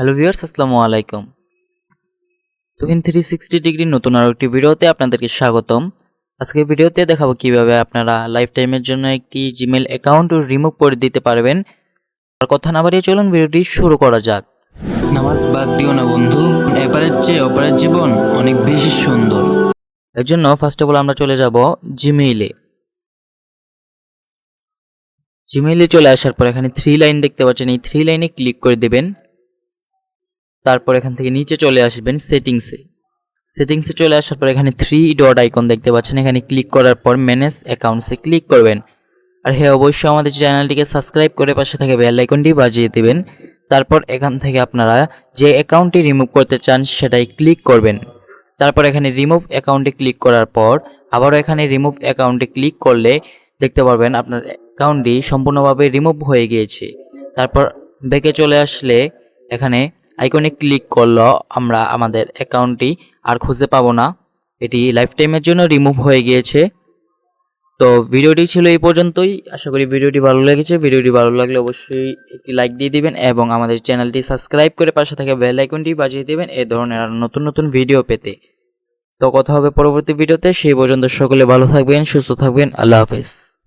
Hello viewers আসসালামু আলাইকুম। Tuhin three sixty degree নতুন আরও একটি ভিডিওতে আপনাদেরকে স্বাগতম। আজকে ভিডিওতে দেখাবো কীভাবে আপনারা লাইফ টাইমের জন্য একটি জিমেল অ্যাকাউন্ট রিমুভ করে দিতে পারবেন। আর কথা না বাড়িয়ে চলুন ভিডিওটি শুরু করা যাক। নামাজ বাদ দিও না বন্ধু এবারের চেয়ে অপরের জীবন অনেক বেশি সুন্দর। এর জন্য ফার্স্ট অফ অল আমরা চলে যাব জিমেইলে জিমেইলে চলে আসার পর এখানে থ্রি লাইন দেখতে পাচ্ছেন। এই থ্রি লাইনে ক্লিক করে দেবেন। তারপর এখান থেকে নিচে চলে আসবেন সেটিংসে। সেটিংসে চলে আসার পর এখানে থ্রি ডট আইকন দেখতে পাচ্ছেন। এখানে ক্লিক করার পর ম্যানেজ অ্যাকাউন্টসে ক্লিক করবেন। আর হ্যাঁ অবশ্যই আমাদের চ্যানেলটিকে সাবস্ক্রাইব করে পাশে থেকে বেল আইকনটি বাজিয়ে দেবেন। তারপর এখান থেকে আপনারা যে অ্যাকাউন্টটি রিমুভ করতে চান, সেটাই ক্লিক করবেন। তারপর এখানে রিমুভ অ্যাকাউন্টে ক্লিক করার পর আবারও এখানে রিমুভ অ্যাকাউন্টে ক্লিক করলে দেখতে পারবেন আপনার অ্যাকাউন্টটি সম্পূর্ণভাবে রিমুভ হয়ে গিয়েছে। তারপর ব্যাকে চলে আসলে এখানে আইকনে ক্লিক করল, আমরা আমাদের অ্যাকাউন্টটি আর খুঁজে পাবো না। এটি লাইফ টাইমের জন্য রিমুভ হয়ে গিয়েছে। তো ভিডিওটি ছিল এই পর্যন্তই। আশা করি ভিডিওটি ভালো লেগেছে। ভিডিওটি ভালো লাগলে অবশ্যই একটি লাইক দিয়ে দিবেন এবং আমাদের চ্যানেলটি সাবস্ক্রাইব করে পাশে থাকা বেল আইকনটি বাজিয়ে দেবেন এই ধরনের আরও নতুন নতুন ভিডিও পেতে। তো কথা হবে পরবর্তী ভিডিওতে সেই পর্যন্ত সকলে ভালো থাকবেন, সুস্থ থাকবেন। আল্লাহ হাফেজ।